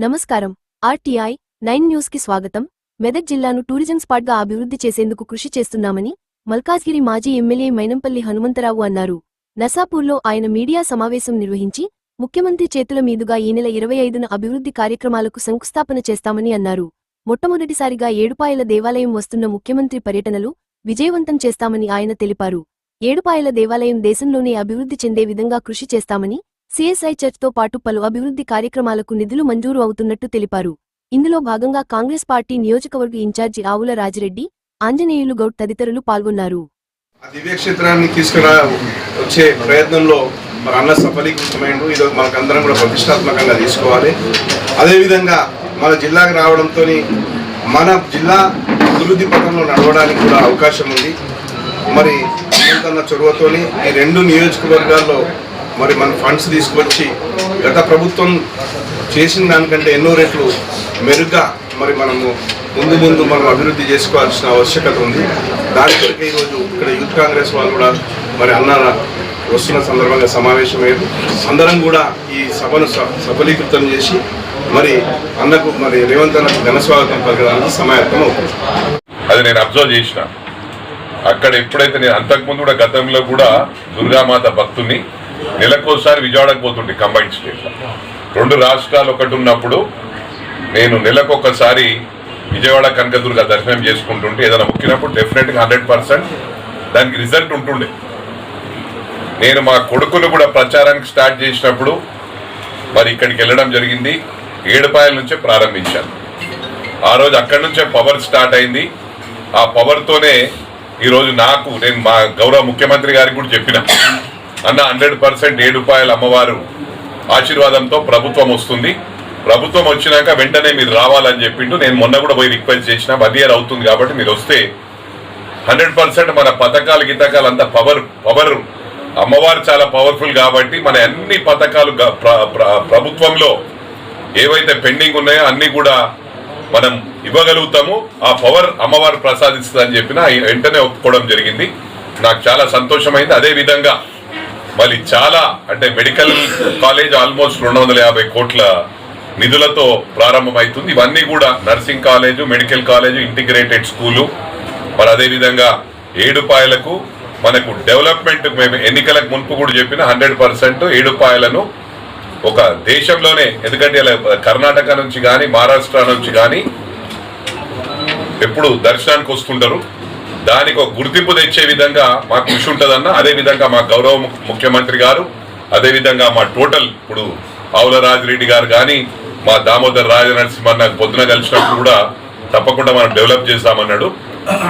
నమస్కారం. RTI nine న్యూస్కి స్వాగతం. మెదక్ జిల్లాను టూరిజం స్పాట్గా అభివృద్ధి చేసేందుకు కృషి చేస్తున్నామని మల్కాజ్గిరి మాజీ ఎమ్మెల్యే మైనంపల్లి హనుమంతరావు అన్నారు. నసాపూర్లో ఆయన మీడియా సమావేశం నిర్వహించి ముఖ్యమంత్రి చేతుల మీదుగా ఈ నెల ఇరవై ఐదున అభివృద్ధి కార్యక్రమాలకు శంకుస్థాపన చేస్తామని అన్నారు. మొట్టమొదటిసారిగా ఏడుపాయల దేవాలయం వస్తున్న ముఖ్యమంత్రి పర్యటనలు విజయవంతం చేస్తామని ఆయన తెలిపారు. ఏడుపాయల దేవాలయం దేశంలోనే అభివృద్ధి చెందే విధంగా కృషి చేస్తామని సీఎస్ఐ చర్చ్తో పాటు పలు అభివృద్ధి కార్యక్రమాలకు నిధులు మంజూరు అవుతున్నట్టు తెలిపారు. ఇందులో భాగంగా కాంగ్రెస్ పార్టీ నియోజకవర్గ ఇన్ఛార్జి ఆవుల రాజిరెడ్డి ఆంజనేయులు గౌడ్ తదితరులు పాల్గొన్నారు. దివ్యక్షేత్రాన్ని తీసుకురా వచ్చే ప్రయత్నంలో మన అన్న సఫలీకృతమైన ఇది మనకందరం కూడా ప్రతిష్టాత్మకంగా తీసుకోవాలి. అదేవిధంగా మన జిల్లాకు రావడంతో మన జిల్లా అభివృద్ధి పథంలో నడవడానికి కూడా అవకాశం ఉంది. మరి అనంతన్న చొరవతోని ఈ రెండు నియోజకవర్గాల్లో మరి మన ఫండ్స్ తీసుకొచ్చి గత ప్రభుత్వం చేసిన దానికంటే ఎన్నో రెట్లు మెరుగ్గా మరి మనము ముందు ముందు మనం అభివృద్ధి చేసుకోవాల్సిన ఆవశ్యకత ఉంది. దాని కొరకే ఈరోజు ఇక్కడ యూత్ కాంగ్రెస్ వాళ్ళు కూడా మరి అన్న వస్తున్న సందర్భంగా సమావేశమయ్యారు అందరం కూడా ఈ సభను స- సఫలీకృతం చేసి మరి అన్నకు మరి రేవంత్ అన్నకు ఘన స్వాగతం పలకడానికి సమాయత్తం అవుతుంది. అది నేను అబ్జర్వ్ చేసిన. అక్కడ ఎప్పుడైతే నేను అంతకుముందు కూడా గతంలో కూడా దుర్గామాత భక్తుని నెలకోసారి విజయవాడకు పోతుండే కంబైన్ స్టేట్ రెండు రాష్ట్రాలు ఒకటి ఉన్నప్పుడు నేను నెలకొకసారి విజయవాడ కనకదుర్గ దర్శనం చేసుకుంటుంటే ఏదైనా మొక్కినప్పుడు డెఫినెట్గా హండ్రెడ్ పర్సెంట్ దానికి రిజల్ట్ ఉంటుండే. నేను మా కొడుకును కూడా ప్రచారానికి స్టార్ట్ చేసినప్పుడు మరి ఇక్కడికి వెళ్ళడం జరిగింది. ఏడుపాయల నుంచే ప్రారంభించాను. ఆ రోజు అక్కడి నుంచే పవర్ స్టార్ట్ అయింది. ఆ పవర్తోనే ఈరోజు నాకు నేను మా గౌరవ ముఖ్యమంత్రి గారికి కూడా చెప్పిన. అన్న హండ్రెడ్ పర్సెంట్ ఏడుపాయల అమ్మవారు ఆశీర్వాదంతో ప్రభుత్వం వస్తుంది. ప్రభుత్వం వచ్చినాక వెంటనే మీరు రావాలని చెప్పిండు. నేను మొన్న కూడా పోయి రిక్వెస్ట్ చేసిన వన్ ఇయర్ అవుతుంది కాబట్టి మీరు వస్తే హండ్రెడ్ పర్సెంట్ మన పథకాలు గితకాలు అంతా పవర్ పవర్. అమ్మవారు చాలా పవర్ఫుల్ కాబట్టి మన అన్ని పథకాలు ప్రభుత్వంలో ఏవైతే పెండింగ్ ఉన్నాయో అన్ని కూడా మనం ఇవ్వగలుగుతాము. ఆ పవర్ అమ్మవారు ప్రసాదిస్తుందని చెప్పిన వెంటనే ఒప్పుకోవడం జరిగింది. నాకు చాలా సంతోషమైంది. అదే విధంగా వాళ్ళు చాలా అంటే మెడికల్ కాలేజ్ ఆల్మోస్ట్ రెండు వందల యాభై కోట్ల నిధులతో ప్రారంభమవుతుంది ఇవన్నీ కూడా nursing college medical college integrated school. మరి అదేవిధంగా ఏడుపాయలకు మనకు డెవలప్మెంట్ మేము ఎన్నికలకు మున్పు కూడా చెప్పిన హండ్రెడ్ పర్సెంట్ ఏడుపాయలను ఒక దేశంలోనే ఎందుకంటే ఇలా కర్ణాటక నుంచి కానీ మహారాష్ట్ర నుంచి కానీ ఎప్పుడు దర్శనానికి వస్తుంటారు. దానికి ఒక గుర్తింపు తెచ్చే విధంగా మాకు కృషి ఉంటుందన్న అదే విధంగా మా గౌరవ ముఖ్యమంత్రి గారు అదే విధంగా మా టోటల్ ఇప్పుడు ఆవుల రాజిరెడ్డి గారు కానీ మా దామోదర్ రాజనరసింహన్న పొద్దున కలిసినప్పుడు కూడా తప్పకుండా మనం డెవలప్ చేస్తామన్నాడు.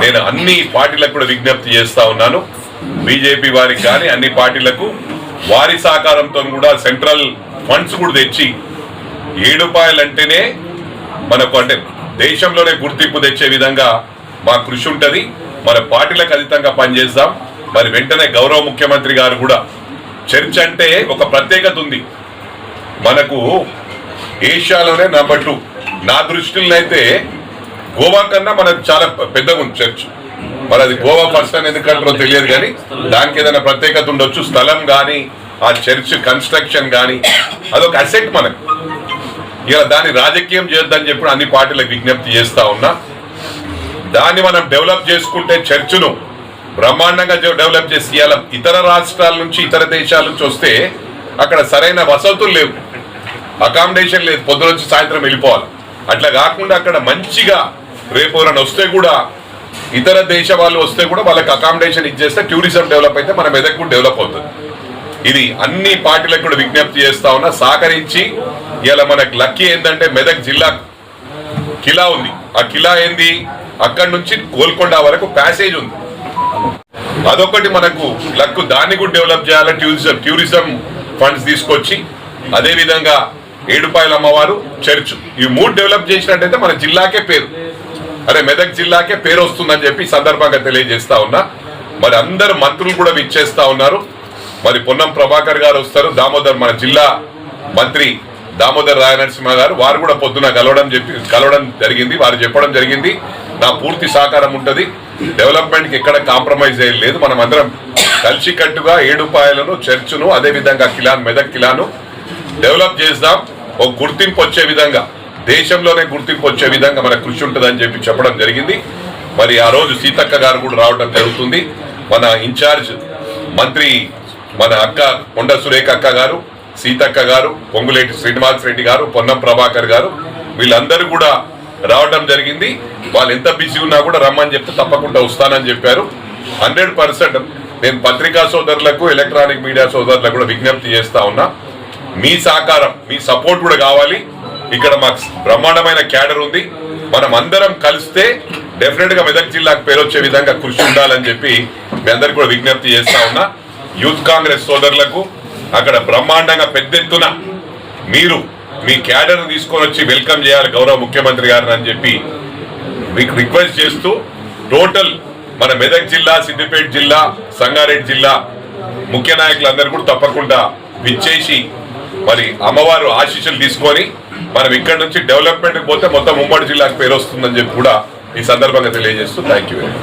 నేను అన్ని పార్టీలకు కూడా విజ్ఞప్తి చేస్తా ఉన్నాను. బీజేపీ వారికి కానీ అన్ని పార్టీలకు వారి సహకారంతో కూడా సెంట్రల్ ఫండ్స్ కూడా తెచ్చి ఏడుపాయలు అంటేనే మనకు అంటే దేశంలోనే గుర్తింపు తెచ్చే విధంగా మా కృషి ఉంటుంది. మన పార్టీలకు అతీతంగా పనిచేద్దాం మరి వెంటనే గౌరవ ముఖ్యమంత్రి గారు కూడా. చర్చ్ అంటే ఒక ప్రత్యేకత ఉంది. మనకు ఏషియాలోనే నెంబర్ టూ నా దృష్టిలో అయితే గోవా కన్నా మనకు చాలా పెద్దగా ఉంది చర్చ్. మరి అది గోవా ఫస్ట్ అని ఎందుకంటారో తెలియదు కానీ దానికి ఏదైనా ప్రత్యేకత ఉండొచ్చు. స్థలం కానీ ఆ చర్చ్ కన్స్ట్రక్షన్ కానీ అదొక అసెట్ మనకు. ఇలా దాన్ని రాజకీయం చేద్దని చెప్పి అన్ని పార్టీలకు విజ్ఞప్తి చేస్తా ఉన్నా. దాన్ని మనం డెవలప్ చేసుకుంటే చర్చ్ను బ్రహ్మాండంగా డెవలప్ చేసి ఇవాళ ఇతర రాష్ట్రాల నుంచి ఇతర దేశాల నుంచి వస్తే అక్కడ సరైన వసతులు లేవు. అకామిడేషన్ లేదు. పొద్దున నుంచి సాయంత్రం వెళ్ళిపోవాలి. అట్లా కాకుండా అక్కడ మంచిగా రేపు ఎవరైనా వస్తే కూడా ఇతర దేశ వాళ్ళు వస్తే కూడా వాళ్ళకి అకామిడేషన్ ఇచ్చేస్తే టూరిజం డెవలప్ అయితే మన మెదక్ కూడా డెవలప్ అవుతుంది. ఇది అన్ని పార్టీలకు కూడా విజ్ఞప్తి చేస్తా ఉన్నా సహకరించి ఇలా మనకు లక్కీ ఏంటంటే మెదక్ జిల్లా కిలా ఉంది. ఆ కిలా ఏంది? అక్కడి నుంచి గోల్కొండ వరకు ప్యాసేజ్ ఉంది. అదొకటి మనకు లక్ దాన్ని కూడా డెవలప్ చేయాలి టూరిజం టూరిజం ఫండ్స్ తీసుకొచ్చి అదేవిధంగా ఏడుపాయల అమ్మవారు చర్చ్ ఈ మూడు డెవలప్ చేసినట్టయితే మన జిల్లాకే పేరు. అరే మెదక్ జిల్లాకే పేరు వస్తుందని చెప్పి సందర్భంగా తెలియజేస్తా ఉన్నా. మరి అందరు మంత్రులు కూడా విచ్చేస్తా ఉన్నారు. మరి పొన్నం ప్రభాకర్ గారు వస్తారు. దామోదర్ మన జిల్లా మంత్రి దామోదర్ రాయనరసింహ గారు. వారు కూడా పొద్దున కలవడం చెప్పి కలవడం జరిగింది. వారు చెప్పడం జరిగింది. నా పూర్తి సహకారం ఉంటుంది. డెవలప్మెంట్కి ఎక్కడ కాంప్రమైజ్ అయ్యేది లేదు. మనం అందరం కలిసికట్టుగా ఏడుపాయలను చర్చును అదే విధంగా కిలాన్ మెదక్ కిలాను డెవలప్ చేద్దాం. ఒక గుర్తింపు వచ్చే విధంగా దేశంలోనే గుర్తింపు వచ్చే విధంగా మనకు కృషి ఉంటుందని చెప్పి చెప్పడం జరిగింది. మరి ఆ రోజు సీతక్క గారు కూడా రావడం జరుగుతుంది. మన ఇన్ఛార్జ్ మంత్రి మన అక్క కొండ సురేఖ అక్క గారు సీతక్క గారు పొంగులేటి శ్రీనివాస్ రెడ్డి గారు పొన్నం ప్రభాకర్ గారు వీళ్ళందరూ కూడా రావడం జరిగింది. వాళ్ళు ఎంత బిజీ ఉన్నా కూడా రమ్మని చెప్తే తప్పకుండా వస్తానని చెప్పారు. హండ్రెడ్ పర్సెంట్ నేను పత్రికా సోదరులకు ఎలక్ట్రానిక్ మీడియా సోదరులకు కూడా విజ్ఞప్తి చేస్తా ఉన్నా. మీ సహకారం మీ సపోర్ట్ కూడా కావాలి. ఇక్కడ మాకు బ్రహ్మాండమైన క్యాడర్ ఉంది. మనం అందరం కలిస్తే డెఫినెట్గా మెదక్ జిల్లాకు పేరు వచ్చే విధంగా కృషి ఉండాలని చెప్పి మీ అందరికి కూడా విజ్ఞప్తి చేస్తా ఉన్నా. యూత్ కాంగ్రెస్ సోదరులకు అక్కడ బ్రహ్మాండంగా పెద్ద ఎత్తున మీరు మీ క్యాడర్ తీసుకొని వచ్చి వెల్కమ్ చేయాలి గౌరవ ముఖ్యమంత్రి గారిని అని చెప్పి మీకు రిక్వెస్ట్ చేస్తూ టోటల్ మన మెదక్ జిల్లా సిద్దిపేట జిల్లా సంగారెడ్డి జిల్లా ముఖ్య నాయకులందరూ కూడా తప్పకుండా విచ్చేసి మరి అమ్మవారు ఆశీస్సులు తీసుకొని మనం ఇక్కడ నుంచి డెవలప్మెంట్కి పోతే మొత్తం ఉమ్మడి జిల్లాకు పేరు వస్తుందని చెప్పి కూడా ఈ సందర్భంగా తెలియజేస్తూ థ్యాంక్ యూ వెరీ మచ్